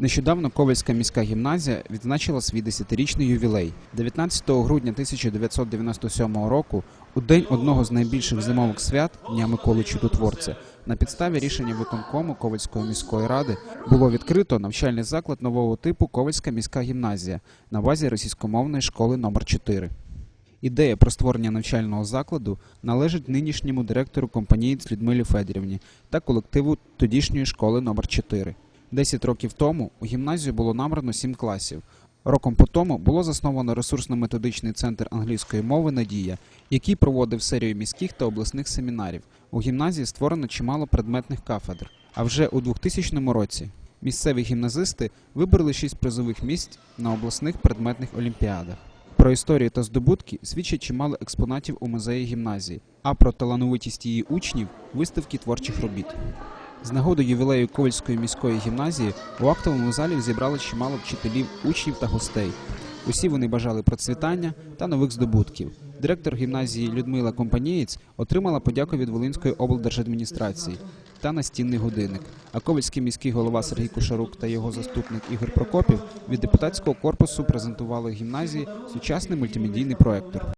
Нещодавно Ковальська міська гімназія відзначила свій 10-річний ювілей. 19 грудня 1997 року, у день одного з найбільших зимових свят Дня Миколи Чудотворця, на підставі рішення виконкому Ковальської міської ради було відкрито навчальний заклад нового типу Ковальська міська гімназія на базі російськомовної школи номер 4 Ідея про створення навчального закладу належить нинішньому директору компанії Людмилі Федорівні та колективу тодішньої школи номер 4 Десять років тому у гімназію було набрано сім класів. Роком по тому було засновано ресурсно-методичний центр англійської мови Надія, який проводив серію міських та обласних семінарів. У гімназії створено чимало предметних кафедр. А вже у 2000 році місцеві гімназисти вибороли шість призових місць на обласних предметних олімпіадах. Про історію та здобутки свідчить чимало експонатів у музеї гімназії, а про талановитість її учнів виставки творчих робіт. З нагоди ювілею Ковальської міської гімназії у актовому залі зібрали чимало вчителів, учнів та гостей. Усі вони бажали процвітання та нових здобутків. Директор гімназії Людмила Компанієць отримала подяку від Волинської облдержадміністрації та настінний годинник. А Ковальський міський голова Сергій Кушарук та його заступник Ігор Прокопів від депутатського корпусу презентували гімназії сучасний мультимедійний проектор.